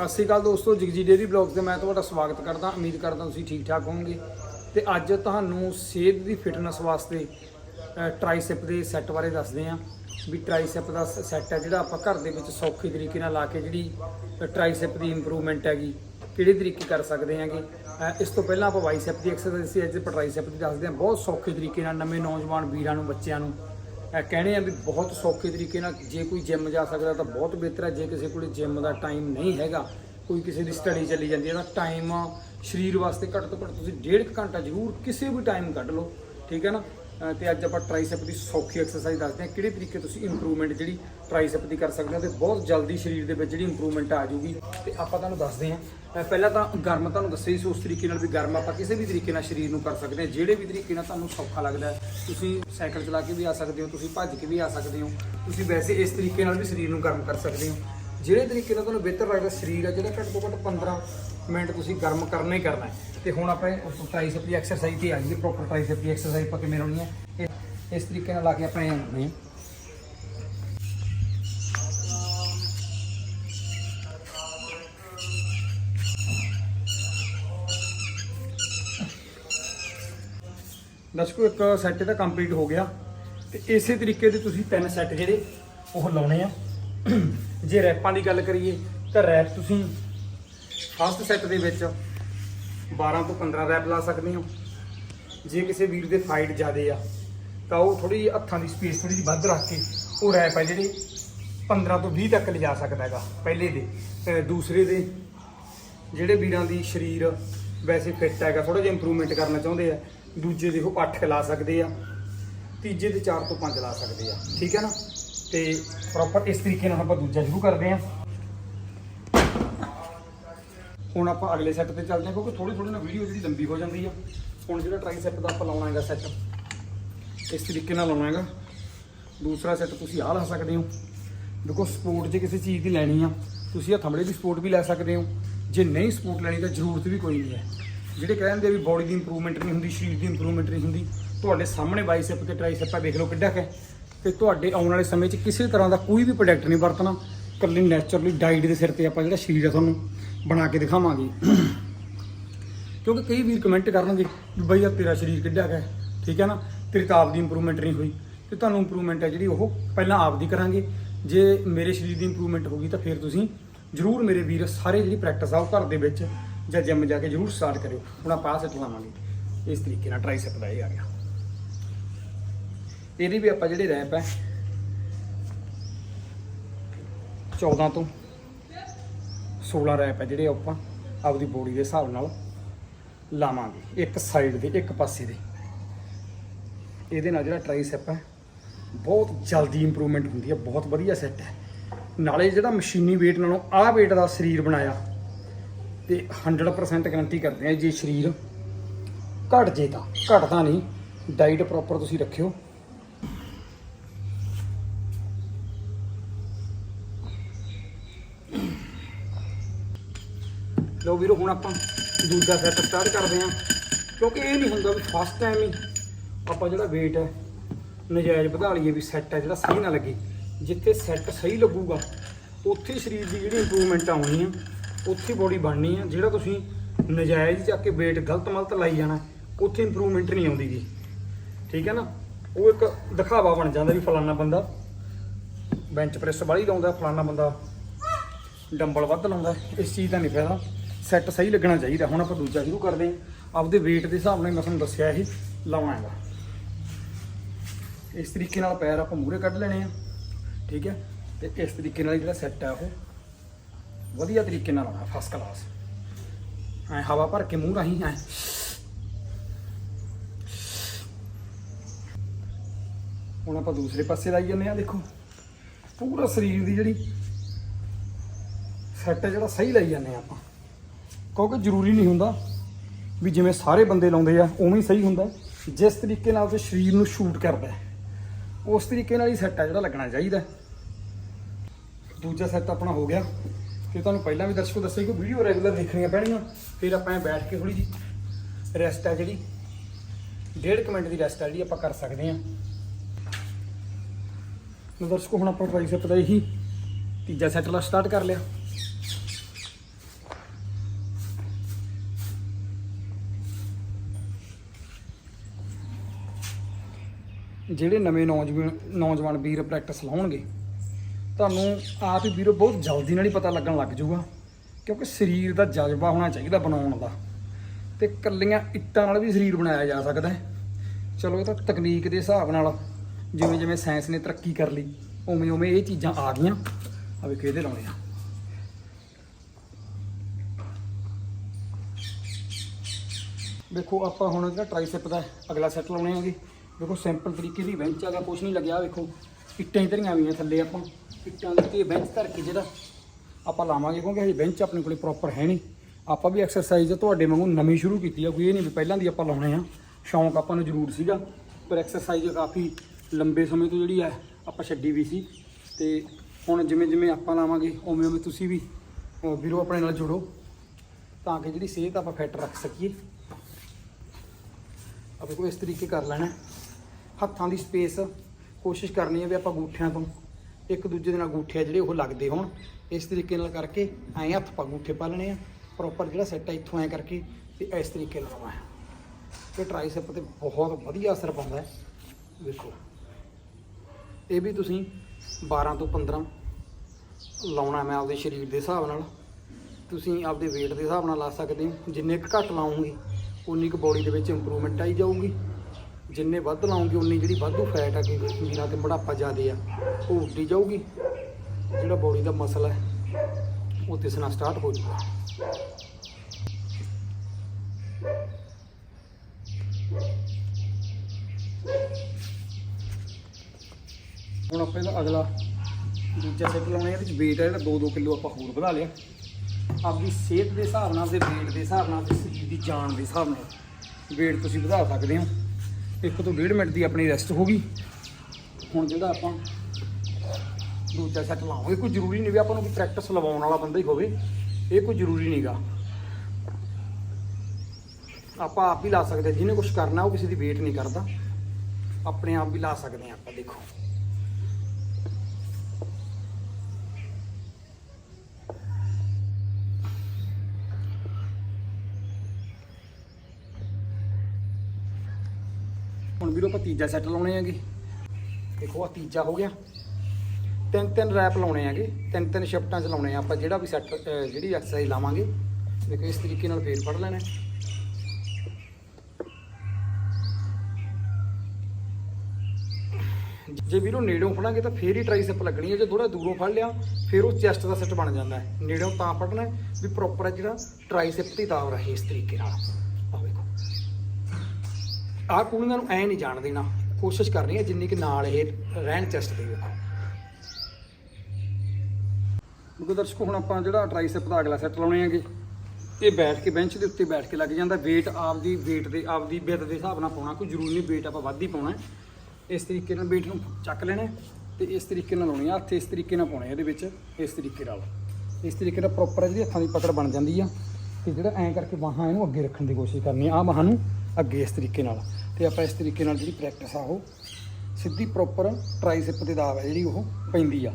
ਸਤਿ ਸ਼੍ਰੀ ਅਕਾਲ ਦੋਸਤੋ ਜਗਜੀ dairy blog ਤੇ ਮੈਂ ਤੁਹਾਡਾ ਸਵਾਗਤ ਕਰਦਾ। ਉਮੀਦ ਕਰਦਾ ਤੁਸੀਂ ਠੀਕ ਠਾਕ ਹੋਵੋਗੇ। ਤੇ ਅੱਜ ਤੁਹਾਨੂੰ ਸਿਹਤ ਦੀ ਫਿਟਨੈਸ ਵਾਸਤੇ ਟ੍ਰਾਈਸੈਪ ਦੇ ਸੈੱਟ ਬਾਰੇ ਦੱਸਦੇ ਹਾਂ। ਵੀ ਟ੍ਰਾਈਸੈਪ ਦਾ ਸੈੱਟ ਹੈ ਜਿਹੜਾ ਆਪਾਂ ਘਰ ਦੇ ਵਿੱਚ ਸੌਖੇ ਤਰੀਕੇ ਨਾਲ ਲਾ ਕੇ ਜਿਹੜੀ ਟ੍ਰਾਈਸੈਪ ਦੀ ਇੰਪਰੂਵਮੈਂਟ ਹੈਗੀ, ਕਿਹੜੇ ਤਰੀਕੇ ਕਰ ਸਕਦੇ ਹਾਂਗੇ। ਇਸ ਤੋਂ ਪਹਿਲਾਂ ਆਪਾਂ ਬਾਈਸੈਪ ਦੀ ਐਕਸਰਸਾਈਜ਼ ਸੀ, ਅੱਜ ਆਪਾਂ ਟ੍ਰਾਈਸੈਪ ਦੀ ਦੱਸਦੇ ਹਾਂ। ਬਹੁਤ ਸੌਖੇ ਤਰੀਕੇ ਨਾਲ ਨਵੇਂ ਨੌਜਵਾਨ ਵੀਰਾਂ ਨੂੰ, ਬੱਚਿਆਂ ਨੂੰ ਕਹਿੰਦੇ ਆ ਵੀ ਬਹੁਤ ਸੌਖੇ ਤਰੀਕੇ ਨਾਲ ਜੇ ਕੋਈ ਜਿਮ ਜਾ ਸਕਦਾ ਤਾਂ ਬਹੁਤ ਬਿਹਤਰ ਹੈ। ਜੇ ਕਿਸੇ ਕੋਲੇ ਜਿਮ ਦਾ ਟਾਈਮ ਨਹੀਂ ਹੈਗਾ, ਕੋਈ ਕਿਸੇ ਦੀ ਸਟੱਡੀ ਚੱਲੀ ਜਾਂਦੀ ਹੈ ਤਾਂ ਟਾਈਮ ਸਰੀਰ ਵਾਸਤੇ ਘੱਟ ਤੋਂ ਘੱਟ ਤੁਸੀਂ ਡੇਢ ਕੁ ਘੰਟਾ ਜ਼ਰੂਰ ਕਿਸੇ ਵੀ ਟਾਈਮ ਕੱਢ ਲਓ, ਠੀਕ ਹੈ ਨਾ? ਤੇ ਅੱਜ ਆਪਾਂ ਟ੍ਰਾਈਸੈਪ ਦੀ ਸੌਖੀ ਐਕਸਰਸਾਈਜ਼ ਦੱਸਦੇ ਹਾਂ। ਕਿਹੜੇ ਤਰੀਕੇ ਤੁਸੀਂ ਇੰਪਰੂਵਮੈਂਟ ਜਿਹੜੀ ਟ੍ਰਾਈਸੈਪ ਦੀ ਕਰ ਸਕਦੇ ਹੋ ਤੇ ਬਹੁਤ ਜਲਦੀ ਸਰੀਰ ਦੇ ਵਿੱਚ ਜਿਹੜੀ ਇੰਪਰੂਵਮੈਂਟ ਆ ਜਾਊਗੀ। ਤੇ ਆਪਾਂ ਤੁਹਾਨੂੰ ਦੱਸਦੇ ਹਾਂ। ਪਹਿਲਾਂ ਤਾਂ ਗਰਮ ਤੁਹਾਨੂੰ ਦੱਸਿਆ ਸੀ, ਉਸ ਤਰੀਕੇ ਨਾਲ ਵੀ ਗਰਮ ਆਪਾਂ ਕਿਸੇ ਵੀ ਤਰੀਕੇ ਨਾਲ ਸਰੀਰ ਨੂੰ ਕਰ ਸਕਦੇ ਹਾਂ। ਜਿਹੜੇ ਵੀ ਤਰੀਕੇ ਨਾਲ ਤੁਹਾਨੂੰ ਸੌਖਾ ਲੱਗਦਾ ਤੁਸੀਂ ਸਾਈਕਲ ਚਲਾ ਕੇ ਵੀ ਆ ਸਕਦੇ ਹੋ, ਤੁਸੀਂ ਭੱਜ ਕੇ ਵੀ ਆ ਸਕਦੇ ਹੋ। ਤੁਸੀਂ ਵੈਸੇ ਇਸ ਤਰੀਕੇ ਨਾਲ ਵੀ ਸਰੀਰ ਨੂੰ ਗਰਮ ਕਰ ਸਕਦੇ ਹੋ। ਜਿਹੜੇ ਤਰੀਕੇ ਨਾਲ ਤੁਹਾਨੂੰ ਬਿਹਤਰ ਲੱਗਦਾ, ਸਰੀਰ ਆ ਜਿਹੜਾ ਘੱਟ ਤੋਂ ਘੱਟ 15 ਮਿੰਟ ਤੁਸੀਂ ਗਰਮ ਕਰਨਾ ਹੀ ਕਰਨਾ ਹੈ। ਤੇ ਹੁਣ ਆਪਾਂ ਟ੍ਰਾਈਸੈਪ ਦੀ ਐਕਸਰਸਾਈਜ਼ ਤੇ ਆ ਜਾਈਏ ਪ੍ਰੋਪਰ ਟ੍ਰਾਈਸੈਪ ਦੀ ਐਕਸਰਸਾਈਜ਼ ਆਪਾਂ ਕਿਵੇਂ ਲਾਉਣੀ ਹੈ, ਇਹ- ਇਸ ਤਰੀਕੇ ਨਾਲ ਲਾ ਕੇ ਆਪਣੇ ਆਉਂਦੇ ਹਾਂ। ਦਰਸ਼ਕੋ, ਇੱਕ ਸੈੱਟ ਤਾਂ ਕੰਪਲੀਟ ਹੋ ਗਿਆ। ਤੇ ਇਸੇ ਤਰੀਕੇ ਦੇ ਤੁਸੀਂ ਤਿੰਨ ਸੈੱਟ ਜਿਹੜੇ ਉਹ ਲਾਉਣੇ ਆ। ਜੇ ਰੈਪਾਂ ਦੀ ਗੱਲ ਕਰੀਏ ਤਾਂ ਰੈਪ ਤੁਸੀਂ ਫਸਟ ਸੈੱਟ ਦੇ ਵਿੱਚ 12 ਤੋਂ 15 ਰੈਪ ਲਾ ਸਕਦੇ ਹੋ। ਜੇ ਕਿਸੇ ਵੀਰ ਦੇ ਫਾਈਟ ਜ਼ਿਆਦੇ ਆ, ਤਾਂ ਉਹ ਥੋੜੀ ਹੱਥਾਂ ਦੀ ਸਪੇਸ ਥੋੜੀ ਜਿਹੀ ਵੱਧ ਰੱਖ ਕੇ ਉਹ ਰੈਪ ਹੈ ਜਿਹੜੇ 15 ਤੋਂ 20 ਤੱਕ ਲਿਜਾ ਸਕਦਾ ਹੈਗਾ ਪਹਿਲੇ ਦੇ। ਦੂਸਰੇ ਦੇ ਜਿਹੜੇ ਵੀਰਾਂ ਦੀ ਸਰੀਰ ਵੈਸੇ ਫਿੱਟ ਹੈਗਾ ਥੋੜਾ ਜਿਹਾ ਇੰਪਰੂਵਮੈਂਟ ਕਰਨਾ ਚਾਹੁੰਦੇ ਆ। ਦੂਜੇ ਦੇ ਉਹ 8 ਲਾ ਸਕਦੇ ਆ, ਤੀਜੇ ਦੇ 4 ਤੋਂ 5 ਲਾ ਸਕਦੇ ਆ। ਠੀਕ ਹੈ ਨਾ? ਤੇ ਪ੍ਰੋਪਰ ਇਸ ਤਰੀਕੇ ਨਾਲ ਆਪਾਂ ਦੂਜਾ ਸ਼ੁਰੂ ਕਰਦੇ ਹਾਂ। ਹੁਣ ਆਪਾਂ ਅਗਲੇ ਸੈੱਟ ਤੇ ਚੱਲਦੇ ਹਾਂ ਕਿਉਂਕਿ ਥੋੜੀ ਥੋੜੀ ਨਾ ਵੀਡੀਓ ਜਿਹੜੀ ਲੰਬੀ ਹੋ ਜਾਂਦੀ ਆ। ਹੁਣ ਜਿਹੜਾ ਟ੍ਰਾਈਸੈਪ ਦਾ ਆਪਾਂ ਲਾਉਣਾ ਹੈਗਾ ਸੈੱਟ ਇਸ ਤਰੀਕੇ ਨਾਲ ਲਾਉਣਾ ਹੈਗਾ। ਦੂਸਰਾ ਸੈੱਟ ਤੁਸੀਂ ਆਹ ਲਾ ਸਕਦੇ ਹੋ। ਦੇਖੋ ਸਪੋਰਟ ਜੇ ਕਿਸੇ ਚੀਜ਼ ਦੀ ਲੈਣੀ ਆ, ਤੁਸੀਂ ਹੱਥਾਂਬੜੇ ਦੀ ਸਪੋਰਟ ਵੀ ਲੈ ਸਕਦੇ ਹੋ। ਜੇ ਨਹੀਂ ਸਪੋਰਟ ਲੈਣੀ ਤਾਂ ਜ਼ਰੂਰਤ ਵੀ ਕੋਈ ਨਹੀਂ ਹੈ। ਜਿਹੜੇ ਕਹਿੰਦੇ ਆ ਵੀ ਬੋਡੀ ਦੀ ਇੰਪਰੂਵਮੈਂਟ ਨਹੀਂ ਹੁੰਦੀ, ਸਰੀਰ ਦੀ ਇੰਪਰੂਵਮੈਂਟ ਨਹੀਂ ਹੁੰਦੀ, ਤੁਹਾਡੇ ਸਾਹਮਣੇ ਬਾਈਸੈਪ ਤੇ ਟ੍ਰਾਈਸੈਪ ਆ ਦੇਖ ਲਓ ਕਿੱਡਾ ਕੁ ਹੈ। ਤੇ ਤੁਹਾਡੇ ਆਉਣ ਵਾਲੇ ਸਮੇਂ 'ਚ ਕਿਸੇ ਤਰ੍ਹਾਂ ਦਾ ਕੋਈ ਵੀ ਪ੍ਰੋਡਕਟ ਨਹੀਂ ਵਰਤਣਾ, ਇਕੱਲੀ ਨੈਚੁਰਲੀ ਡਾਈਟ ਦੇ ਸਿਰ ਤੇ ਆਪਾਂ ਜਿਹੜਾ ਸਰੀਰ ਆ ਤੁਹਾਨੂੰ ਬਣਾ ਕੇ ਦਿਖਾਵਾਂਗੇ। ਕਿਉਂਕਿ ਕਈ ਵੀਰ ਕਮੈਂਟ ਕਰਨਗੇ ਵੀ ਬਈ ਆ ਤੇਰਾ ਸਰੀਰ ਕਿੱਡਾ ਕੁ ਹੈ, ਠੀਕ ਹੈ ਨਾ? ਤੇਰੀ ਤਾਂ ਆਪ ਦੀ ਇੰਪਰੂਵਮੈਂਟ ਨਹੀਂ ਹੋਈ। ਤੇ ਤੁਹਾਨੂੰ ਇੰਪਰੂਵਮੈਂਟ ਹੈ ਜਿਹੜੀ ਉਹ ਪਹਿਲਾਂ ਆਪ ਦੀ ਕਰਾਂਗੇ। ਜੇ ਮੇਰੇ ਸਰੀਰ ਦੀ ਇੰਪਰੂਵਮੈਂਟ ਹੋ ਗਈ ਤਾਂ ਫਿਰ ਤੁਸੀਂ ਜਰੂਰ ਮੇਰੇ ਵੀਰ ਸਾਰੇ ਜਿਹੜੀ ਪ੍ਰੈਕਟਿਸ ਆ ਉਹ ਘਰ ਦੇ ਵਿੱਚ ਜਾਂ ਜਿਮ ਜਾ ਕੇ ਜਰੂਰ ਸਟਾਰਟ ਕਰਿਓ। ਹੁਣ ਆਪਾਂ ਆਹ ਸੈੱਟ ਲਾਵਾਂਗੇ। ਇਸ ਤਰੀਕੇ ਨਾਲ ਟ੍ਰਾਈਸੈਪ ਦਾ ਇਹ ਆ ਗਿਆ। ਇਹਦੀ ਵੀ ਆਪਾਂ ਜਿਹੜੀ ਰੈਪ ਹੈ। 14 ਤੋਂ 16 ਰੈਪ ਹੈ ਜਿਹੜੇ ਆਪਾਂ ਆਪਦੀ ਬੋਡੀ ਦੇ ਹਿਸਾਬ ਨਾਲ ਲਾਵਾਂਗੇ, ਇੱਕ ਸਾਈਡ ਦੇ, ਇੱਕ ਪਾਸੇ ਦੇ। ਇਹਦੇ ਨਾਲ ਜਿਹੜਾ ਟ੍ਰਾਈਸੈਪ ਹੈ, ਬਹੁਤ ਜਲਦੀ ਇੰਪਰੂਵਮੈਂਟ ਹੁੰਦੀ ਹੈ, ਬਹੁਤ ਵਧੀਆ ਸੈੱਟ ਹੈ। ਨਾਲੇ ਜਿਹੜਾ ਮਸ਼ੀਨੀ weight ਨਾਲੋਂ ਆਹ weight ਦਾ ਸਰੀਰ ਬਣਾਇਆ, ਤੇ 100% ਗਾਰੰਟੀ ਕਰਦੇ ਆ ਜੇ ਸਰੀਰ ਘਟ ਜੇ ਤਾਂ, ਘਟਦਾ ਨਹੀਂ ਡਾਈਟ ਪ੍ਰੋਪਰ ਤੁਸੀਂ ਰੱਖਿਓ। ਹੁਣ ਆਪਾਂ ਦੂਜਾ ਸੈੱਟ ਸਟਾਰਟ ਕਰਦੇ ਹਾਂ। ਕਿਉਂਕਿ ਇਹ ਨਹੀਂ ਹੁੰਦਾ ਵੀ ਫਸਟ ਟਾਈਮ ਹੀ ਆਪਾਂ ਜਿਹੜਾ weight ਹੈ, ਨਜਾਇਜ਼ ਵਧਾ ਲਈਏ ਵੀ ਸੈੱਟ ਹੈ ਜਿਹੜਾ ਸਹੀ ਨਾ ਲੱਗੇ। ਜਿੱਥੇ ਸੈੱਟ ਸਹੀ ਲੱਗੂਗਾ, ਉੱਥੇ ਸਰੀਰ ਦੀ ਜਿਹੜੀ ਇੰਪਰੂਵਮੈਂਟ ਆਉਣੀ ਆ ਉੱਥੇ ਬੋਡੀ ਬਣਨੀ ਆ ਜਿਹੜਾ ਤੁਸੀਂ ਨਜਾਇਜ਼ ਚੱਕ ਕੇ weight ਗਲਤ ਮਲਤ ਲਾਈ ਜਾਣਾ, ਉੱਥੇ ਇੰਪਰੂਵਮੈਂਟ ਨਹੀਂ ਆਉਂਦੀ ਜੀ। ਠੀਕ ਹੈ ਨਾ? ਉਹ ਇੱਕ ਦਿਖਾਵਾ ਬਣ ਜਾਂਦਾ ਵੀ ਫਲਾਨਾ ਬੰਦਾ ਬੈਂਚ ਪ੍ਰੈਸ ਵਾਲੀ ਲਾਉਂਦਾ, ਫਲਾਨਾ ਬੰਦਾ ਡੰਬਲ ਵੱਧ ਲਾਉਂਦਾ, ਇਸ ਚੀਜ਼ ਦਾ ਨਹੀਂ ਫਾਇਦਾ। ਸੈੱਟ ਸਹੀ ਲੱਗਣਾ ਚਾਹੀਦਾ। ਹੁਣ ਆਪਾਂ ਦੂਜਾ ਸ਼ੁਰੂ ਕਰਦੇ ਹਾਂ। ਆਪਦੇ weight ਦੇ ਹਿਸਾਬ ਨਾਲ ਮੈਂ ਤੁਹਾਨੂੰ ਦੱਸਿਆ ਇਹ ਲਾਉਣਾ ਇਸ ਤਰੀਕੇ ਨਾਲ ਪੈਰ ਆਪਾਂ ਮੂਹਰੇ ਕੱਢ ਲੈਣੇ ਆ। ਠੀਕ ਹੈ? ਤੇ ਇਸ ਤਰੀਕੇ ਨਾਲ ਜਿਹੜਾ ਸੈੱਟ ਹੈ ਉਹ ਵਧੀਆ ਤਰੀਕੇ ਨਾਲ ਆਉਣਾ ਫਸਟ ਕਲਾਸ ਐ ਹਵਾ ਭਰ ਕੇ ਮੂੰਹ ਰਾਹੀਂ ਐ। ਹੁਣ ਆਪਾਂ ਦੂਸਰੇ ਪਾਸੇ ਲਾਈ ਜਾਂਦੇ ਆ ਦੇਖੋ। ਪੂਰਾ ਸਰੀਰ ਦੀ ਜਿਹੜੀ ਸੈੱਟ ਜਿਹੜਾ ਸਹੀ ਲਾਈ ਜਾਂਦੇ ਆ ਆਪਾਂ। ਕਿਉਂਕਿ ਜ਼ਰੂਰੀ ਨਹੀਂ ਹੁੰਦਾ ਵੀ ਜਿਵੇਂ ਸਾਰੇ ਬੰਦੇ ਲਾਉਂਦੇ ਆ, ਉਵੇਂ ਹੀ ਸਹੀ ਹੁੰਦਾ ਜਿਸ ਤਰੀਕੇ ਨਾਲ ਉਹ ਸਰੀਰ ਨੂੰ ਸ਼ੂਟ ਕਰਦਾ ਉਸ ਤਰੀਕੇ ਨਾਲ ਹੀ ਸੈੱਟ ਆ ਜਿਹੜਾ ਲੱਗਣਾ ਚਾਹੀਦਾ ਦੂਜਾ ਸੈੱਟ ਆਪਣਾ ਹੋ ਗਿਆ। ਤੇ ਤੁਹਾਨੂੰ ਪਹਿਲਾਂ ਵੀ ਦਰਸ਼ਕੋ ਦੱਸਿਆ ਕਿ ਵੀਡੀਓ ਰੈਗੂਲਰ ਦੇਖਣੀਆਂ ਪੈਣੀਆਂ। ਫਿਰ ਆਪਾਂ ਬੈਠ ਕੇ ਥੋੜੀ ਜੀ ਰੈਸਟ ਆ ਜਿਹੜੀ, ਡੇਢ ਕੁ ਮਿੰਟ ਦੀ ਰੈਸਟ ਆ ਜਿਹੜੀ ਆਪਾਂ ਕਰ ਸਕਦੇ ਹਾਂ। ਦਰਸ਼ਕੋ, ਹੁਣ ਆਪਾਂ ਟ੍ਰਾਈਸੈਪ ਦਾ ਇਹੀ ਤੀਜਾ ਸੈੱਟ ਲਾ ਸਟਾਰਟ ਕਰ ਲਿਆ। ਜਿਹੜੇ ਨਵੇਂ ਨੌਜਵਾਨ ਨੌਜਵਾਨ ਵੀਰ ਪ੍ਰੈਕਟਿਸ ਲਾਉਣਗੇ, ਤੁਹਾਨੂੰ ਆਪ ਹੀ ਵੀਰੋ ਬਹੁਤ ਜਲਦੀ ਨਾਲ ਹੀ ਪਤਾ ਲੱਗਣ ਲੱਗ ਜਾਊਗਾ ਕਿਉਂਕਿ ਸਰੀਰ ਦਾ ਜਜ਼ਬਾ ਹੋਣਾ ਚਾਹੀਦਾ ਬਣਾਉਣ ਦਾ ਤੇ ਕੱਲੀਆਂ ਇੱਟਾਂ ਨਾਲ ਵੀ ਸਰੀਰ ਬਣਾਇਆ ਜਾ ਸਕਦਾ ਹੈ। ਚਲੋ ਇਹ ਤਾਂ ਤਕਨੀਕ ਦੇ ਹਿਸਾਬ ਨਾਲ ਜਿਵੇਂ ਜਿਵੇਂ ਸਾਇੰਸ ਨੇ ਤਰੱਕੀ ਕਰ ਲਈ, ਉਵੇਂ ਉਵੇਂ ਇਹ ਚੀਜ਼ਾਂ ਆ ਗਈਆਂ। ਆ ਵੇਖੋ ਇਹਦੇ ਲਾਉਣੇ ਆ। ਦੇਖੋ ਆਪਾਂ ਹੁਣ ਜਿਹੜਾ ਟ੍ਰਾਈਸੈਪ ਦਾ ਅਗਲਾ ਸੈੱਟ ਲਾਉਣੇ ਆਗੇ ਦੇਖੋ ਸਿੰਪਲ ਤਰੀਕੇ ਦੀ ਬੈਂਚ ਆ ਗਿਆ ਕੁਛ ਨਹੀਂ ਲੱਗਿਆ, ਵੇਖੋ, ਇੱਟਾਂ ਹੀ ਧਰੀਆਂ ਹੋਈਆਂ ਥੱਲੇ ਆਪਾਂ। ਇੱਟਾਂ ਦੇ ਉੱਤੇ ਬੈਂਚ ਧਰ ਕੇ ਜਿਹੜਾ ਆਪਾਂ ਲਾਵਾਂਗੇ, ਕਿਉਂਕਿ ਹਜੇ ਬੈਂਚ ਆਪਣੇ ਕੋਲੇ ਪ੍ਰੋਪਰ ਹੈ ਨਹੀਂ। ਆਪਾਂ ਵੀ ਐਕਸਰਸਾਈਜ਼ ਤੁਹਾਡੇ ਵਾਂਗੂ ਨਵੀਂ ਸ਼ੁਰੂ ਕੀਤੀ ਆ, ਕੋਈ ਇਹ ਨਹੀਂ ਵੀ ਪਹਿਲਾਂ ਦੀ ਆਪਾਂ ਲਾਉਣੇ ਆ। ਸ਼ੌਂਕ ਆਪਾਂ ਨੂੰ ਜ਼ਰੂਰ ਸੀਗਾ, ਪਰ ਐਕਸਰਸਾਈਜ਼ ਕਾਫੀ ਲੰਬੇ ਸਮੇਂ ਤੋਂ ਜਿਹੜੀ ਹੈ ਆਪਾਂ ਛੱਡੀ ਵੀ ਸੀ। ਤੇ ਹੁਣ ਜਿਵੇਂ ਜਿਵੇਂ ਆਪਾਂ ਲਾਵਾਂਗੇ, ਉਵੇਂ ਉਵੇਂ ਤੁਸੀਂ ਵੀ ਵੀਰੋ ਆਪਣੇ ਨਾਲ ਜੁੜੋ, ਤਾਂ ਕਿ ਜਿਹੜੀ ਸਿਹਤ ਆਪਾਂ ਫਿੱਟ ਰੱਖ ਸਕੀਏ। ਆਪਾਂ ਕੋਈ ਇਸ ਤਰੀਕੇ ਕਰ ਲੈਣਾ। ਹੱਥਾਂ ਦੀ ਸਪੇਸ ਕੋਸ਼ਿਸ਼ ਕਰਨੀ ਹੈ ਵੀ ਆਪਾਂ ਗੂਠਿਆਂ ਤੋਂ ਇੱਕ ਦੂਜੇ ਦੇ ਨਾਲ ਗੂਠੇ ਆ ਜਿਹੜੇ ਉਹ ਲੱਗਦੇ ਹੋਣ। ਇਸ ਤਰੀਕੇ ਨਾਲ ਕਰਕੇ ਐਂ ਹੱਥ ਪਾ ਗੂਠੇ ਪਾਲਣੇ ਆ। ਪ੍ਰੋਪਰ ਜਿਹੜਾ ਸੈੱਟ ਆ ਇੱਥੋਂ ਐਂ ਕਰਕੇ ਤੇ ਇਸ ਤਰੀਕੇ ਨਾਲ ਲਾਉਣਾ ਹੈ। ਤੇ ਟ੍ਰਾਈਸੈਪ ਤੇ ਬਹੁਤ ਵਧੀਆ ਅਸਰ ਪਾਉਂਦਾ ਹੈ। ਦੇਖੋ ਇਹ ਵੀ ਤੁਸੀਂ 12 ਤੋਂ 15 ਲਾਉਣਾ ਮੈਂ ਆਪਦੇ ਸਰੀਰ ਦੇ ਹਿਸਾਬ ਨਾਲ। ਤੁਸੀਂ ਆਪਦੇ weight ਦੇ ਹਿਸਾਬ ਨਾਲ ਲਾ ਸਕਦੇ ਹੋ। ਜਿੰਨੇ ਕੁ ਘੱਟ ਲਾਉਂਗੇ, ਉਨੀ ਕੁ ਬੋਡੀ ਦੇ ਵਿੱਚ ਇੰਪਰੂਵਮੈਂਟ ਆਈ ਜਾਊਗੀ। ਜਿੰਨੇ ਵੱਧ ਲਾਉਂਗੇ, ਉਨੀ ਜਿਹੜੀ ਵਾਧੂ ਫੈਟ ਆ ਕਿ ਵੀਰਾਂ ਤੇ ਮੋਟਾਪਾ ਜ਼ਿਆਦੇ ਆ, ਉਹ ਉੱਡੀ ਜਾਊਗੀ। ਜਿਹੜਾ ਬੋਡੀ ਦਾ ਮਸਲ ਹੈ, ਉਹ ਦਿਸਣਾ ਸਟਾਰਟ ਹੋ ਜਾਊਗਾ। ਹੁਣ ਆਪਾਂ ਇਹਦਾ ਅਗਲਾ ਦੂਜਾ ਸੈੱਟ ਲਾਉਣਾ, ਇਹਦੇ ਵਿੱਚ weight ਹੈ ਜਿਹੜਾ 2-2 ਕਿਲੋ ਆਪਾਂ ਹੋਰ ਵਧਾ ਲਿਆ। ਆਪਦੀ ਸਿਹਤ ਦੇ ਹਿਸਾਬ ਨਾਲ ਤੇ weight ਦੇ ਹਿਸਾਬ ਨਾਲ ਤੇ ਸਰੀਰ ਦੀ ਜਾਨ ਦੇ ਹਿਸਾਬ ਨਾਲ weight ਤੁਸੀਂ ਵਧਾ ਸਕਦੇ ਹੋ। ਇੱਕ ਤੋਂ ਡੇਢ ਮਿੰਟ ਦੀ ਆਪਣੀ ਰੈਸਟ ਹੋ ਗਈ। ਹੁਣ ਜਿਹੜਾ ਆਪਾਂ ਦੂਜਾ ਸੈੱਟ ਲਾਵਾਂਗੇ ਕੋਈ ਜ਼ਰੂਰੀ ਨਹੀਂ ਵੀ ਆਪਾਂ ਨੂੰ ਕੋਈ ਪ੍ਰੈਕਟਿਸ ਲਵਾਉਣ ਵਾਲਾ ਬੰਦਾ ਹੀ ਹੋਵੇ। ਇਹ ਕੋਈ ਜ਼ਰੂਰੀ ਨਹੀਂਗਾ ਆਪਾਂ ਆਪ ਵੀ ਲਾ ਸਕਦੇ ਜਿਹਨੇ ਕੁਝ ਕਰਨਾ ਉਹ ਕਿਸੇ ਦੀ ਵੇਟ ਨਹੀਂ ਕਰਦਾ। ਆਪਣੇ ਆਪ ਵੀ ਲਾ ਸਕਦੇ ਹਾਂ ਆਪਾਂ, ਦੇਖੋ। ਵੀਰੋ ਆਪਾਂ ਤੀਜਾ ਸੈੱਟ ਲਾਉਣੇ ਆਗੇ ਦੇਖੋ ਆ ਤੀਜਾ ਹੋ ਗਿਆ। ਤਿੰਨ ਤਿੰਨ ਰੈਪ ਲਾਉਣੇ ਆਗੇ ਤਿੰਨ ਤਿੰਨ ਸ਼ਿਫਟਾਂ ਚ ਲਾਉਣੇ ਆ ਆਪਾਂ, ਜਿਹੜਾ ਵੀ ਸੈੱਟ ਜਿਹੜੀ ਐਕਸਰਸਾਈਜ਼ ਲਾਵਾਂਗੇ। ਦੇਖੋ ਇਸ ਤਰੀਕੇ ਨਾਲ ਫੇਰ ਫੜ ਲੈਣਾ। ਜੇ ਵੀਰੋ ਨੇੜੋਂ ਫੜਾਂਗੇ ਤਾਂ ਫੇਰ ਹੀ ਟ੍ਰਾਈਸੈਪ ਲੱਗਣੀ ਹੈ। ਜੇ ਥੋੜਾ ਦੂਰੋਂ ਫੜ ਲਿਆ, ਫਿਰ ਉਹ ਚੈਸਟ ਦਾ ਸੈੱਟ ਬਣ ਜਾਂਦਾ ਹੈ। ਨੇੜੋਂ ਤਾਂ ਫੜਨਾ ਵੀ ਪ੍ਰੋਪਰ ਹੈ ਜਿਹੜਾ ਟ੍ਰਾਈਸੈਪ ਦੀ ਤਾਵ ਰਹੇ ਇਸ ਤਰੀਕੇ ਨਾਲ। ਆਹ ਕੁੜੀਆਂ ਨੂੰ ਐ ਨਹੀਂ ਜਾਣ ਦੇਣਾ ਕੋਸ਼ਿਸ਼ ਕਰਨੀ ਹੈ ਜਿੰਨੀ ਕਿ ਨਾਲ ਇਹ ਰਹਿਣ ਚੈਸਟ ਦੇ ਵੇਖੋ। ਦੇਖੋ ਦਰਸ਼ਕੋ, ਹੁਣ ਆਪਾਂ ਜਿਹੜਾ ਟ੍ਰਾਈਸੈਪ ਦਾ ਅਗਲਾ ਸੈੱਟ ਲਾਉਣੇ ਹੈਗੇ। ਇਹ ਬੈਠ ਕੇ ਬੈਂਚ ਦੇ ਉੱਤੇ ਬੈਠ ਕੇ ਲੱਗ ਜਾਂਦਾ। weight ਆਪਦੀ, weight ਦੇ, ਆਪਦੀ ਵਿੱਥ ਦੇ ਹਿਸਾਬ ਨਾਲ ਪਾਉਣਾ। ਕੋਈ ਜ਼ਰੂਰੀ ਨਹੀਂ weight ਆਪਾਂ ਵੱਧ ਹੀ ਪਾਉਣਾ ਇਸ ਤਰੀਕੇ ਨਾਲ weight ਨੂੰ ਚੱਕ ਲੈਣਾ ਹੈ ਤੇ ਇਸ ਤਰੀਕੇ ਨਾਲ ਲਾਉਣੀ ਆ। ਹੱਥ ਇਸ ਤਰੀਕੇ ਨਾਲ ਪਾਉਣੇ ਆ ਇਹਦੇ ਵਿੱਚ, ਇਸ ਤਰੀਕੇ ਨਾਲ। ਇਸ ਤਰੀਕੇ ਨਾਲ ਪ੍ਰੋਪਰ ਜਿਹੜੀ ਹੱਥਾਂ ਦੀ ਪਕੜ ਬਣ ਜਾਂਦੀ ਆ। ਤੇ ਜਿਹੜਾ ਐਂ ਕਰਕੇ ਬਾਹਾਂ ਇਹਨੂੰ ਅੱਗੇ ਰੱਖਣ ਦੀ ਕੋਸ਼ਿਸ਼ ਕਰਨੀ ਆ, ਆਹ ਬਾਹਾਂ ਨੂੰ ਅੱਗੇ ਇਸ ਤਰੀਕੇ ਨਾਲ। ਤੇ ਆਪਾਂ ਇਸ ਤਰੀਕੇ ਨਾਲ ਜਿਹੜੀ ਪ੍ਰੈਕਟਿਸ ਆ ਉਹ ਸਿੱਧੀ ਪ੍ਰੋਪਰ ਟ੍ਰਾਈਸੈਪ ਤੇ ਦਾਵ ਹੈ ਜਿਹੜੀ ਉਹ ਪੈਂਦੀ ਆ।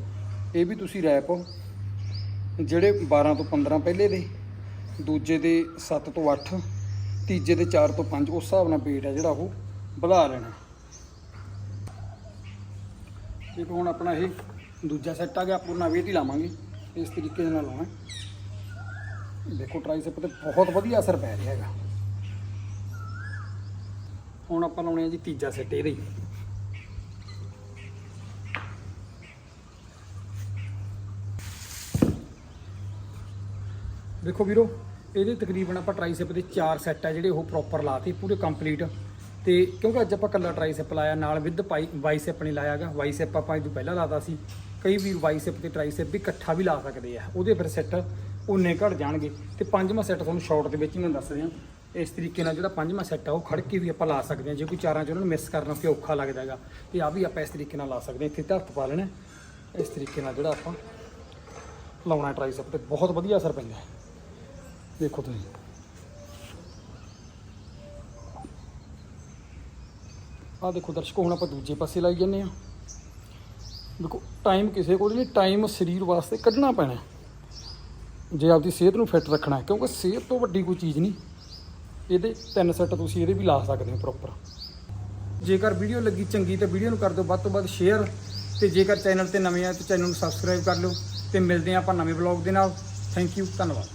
ਇਹ ਵੀ ਤੁਸੀਂ ਰੈਪ ਜਿਹੜੇ 12 ਤੋਂ 15 ਪਹਿਲੇ ਦੇ, ਦੂਜੇ ਦੇ 7 ਤੋਂ 8 ਤੀਜੇ ਦੇ 4 ਤੋਂ 5 ਉਸ ਹਿਸਾਬ ਨਾਲ weight ਹੈ ਜਿਹੜਾ ਉਹ ਵਧਾ ਲੈਣਾ। ਠੀਕ ਹੁਣ ਆਪਣਾ ਇਹ ਦੂਜਾ ਸੈੱਟ ਆ ਗਿਆ ਪੂਰਨਾ weight ਹੀ ਲਾਵਾਂਗੇ। ਇਸ ਤਰੀਕੇ ਦੇ ਨਾਲ ਲਾਉਣਾ। ਦੇਖੋ ਟ੍ਰਾਈਸੈਪ ਤੇ ਬਹੁਤ ਵਧੀਆ ਅਸਰ ਪੈ ਰਿਹਾ ਹੈਗਾ। ਹੁਣ ਆਪਾਂ ਲਾਉਣੇ ਆ ਜੀ ਤੀਜਾ ਸੈੱਟ ਇਹਦੇ ਹੀ ਦੇਖੋ ਵੀਰੋ, ਇਹਦੇ ਤਕਰੀਬਨ ਆਪਾਂ ਟ੍ਰਾਈਸੈਪ ਦੇ ਚਾਰ ਸੈੱਟ ਆ ਜਿਹੜੇ ਉਹ ਪ੍ਰੋਪਰ ਲਾਤੇ, ਪੂਰੇ ਕੰਪਲੀਟ ਤੇ ਕਿਉਂਕਿ ਅੱਜ ਆਪਾਂ ਕੱਲਾ ਟ੍ਰਾਈਸੈਪ ਲਾਇਆ, ਨਾਲ ਵਿਦ ਬਾਈਸੈਪ ਨਹੀਂ ਲਾਇਆਗਾ ਵਾਈਸੈਪ ਆਪਾਂ ਇਹ ਤੋਂ ਪਹਿਲਾਂ ਲਾਤਾ ਸੀ, ਕਈ ਵੀਰ ਵਾਈਸੈਪ ਤੇ ਟ੍ਰਾਈਸੈਪ ਵੀ ਇਕੱਠਾ ਵੀ ਲਾ ਸਕਦੇ ਆ। ਉਹਦੇ ਫਿਰ ਸੈੱਟ ਉਨੇ ਘਟ ਜਾਣਗੇ। ਤੇ ਪੰਜਵਾਂ ਸੈੱਟ ਤੁਹਾਨੂੰ ਸ਼ਾਰਟ ਦੇ ਵਿੱਚ ਹੀ ਮੈਂ ਦੱਸ ਦਿਆਂ ਇਸ ਤਰੀਕੇ ਨਾਲ ਜਿਹੜਾ ਪੰਜਵਾਂ ਸੈੱਟ ਆ, ਉਹ ਖੜ ਕੇ ਵੀ ਆਪਾਂ ਲਾ ਸਕਦੇ ਹਾਂ। ਜੇ ਕੋਈ ਚਾਰਾਂ ਚ ਉਹਨਾਂ ਨੂੰ ਮਿਸ ਕਰਨਾ ਫਿਰ ਔਖਾ ਲੱਗਦਾ ਹੈਗਾ। ਤੇ ਆ ਵੀ ਆਪਾਂ ਇਸ ਤਰੀਕੇ ਨਾਲ ਲਾ ਸਕਦੇ ਹਾਂ। ਇੱਥੇ ਧਰਤ ਪਾ ਲੈਣਾ। ਇਸ ਤਰੀਕੇ ਨਾਲ ਜਿਹੜਾ ਆਪਾਂ ਲਾਉਣਾ ਟ੍ਰਾਈਸੈਪ ਤੇ ਬਹੁਤ ਵਧੀਆ ਅਸਰ ਪੈਂਦਾ ਦੇਖੋ ਤੁਸੀਂ। ਆਹ ਦੇਖੋ ਦਰਸ਼ਕੋ, ਹੁਣ ਆਪਾਂ ਦੂਜੇ ਪਾਸੇ ਲਾਈ ਜੰਨੇ ਆ ਦੇਖੋ ਟਾਈਮ ਕਿਸੇ ਕੋਲ ਨਹੀਂ ਟਾਈਮ ਸਰੀਰ ਵਾਸਤੇ ਕੱਢਣਾ ਪੈਣਾ ਜੇ ਆਪਦੀ ਸਿਹਤ ਨੂੰ ਫਿੱਟ ਰੱਖਣਾ ਕਿਉਂਕਿ ਸਿਹਤ ਤੋਂ ਵੱਡੀ ਕੋਈ ਚੀਜ਼ ਨਹੀਂ। ਇਹਦੇ ਤਿੰਨ ਸੈੱਟ ਤੁਸੀਂ ਇਹਦੇ ਵੀ ਲਾ ਸਕਦੇ ਹੋ ਪ੍ਰੋਪਰ ਜੇਕਰ ਵੀਡੀਓ ਲੱਗੀ ਚੰਗੀ ਤਾਂ ਵੀਡੀਓ ਨੂੰ ਕਰ ਦਿਓ, ਵੱਧ ਤੋਂ ਵੱਧ ਸ਼ੇਅਰ ਤੇ ਜੇਕਰ ਚੈਨਲ ਤੇ ਨਵੇਂ ਆ ਤਾਂ ਚੈਨਲ ਨੂੰ ਸਬਸਕ੍ਰਾਈਬ ਕਰ ਲਿਓ ਤੇ ਮਿਲਦੇ ਹਾਂ ਆਪਾਂ ਨਵੇਂ ਬਲੌਗ ਦੇ ਨਾਲ। ਥੈਂਕ ਯੂ ਧੰਨਵਾਦ।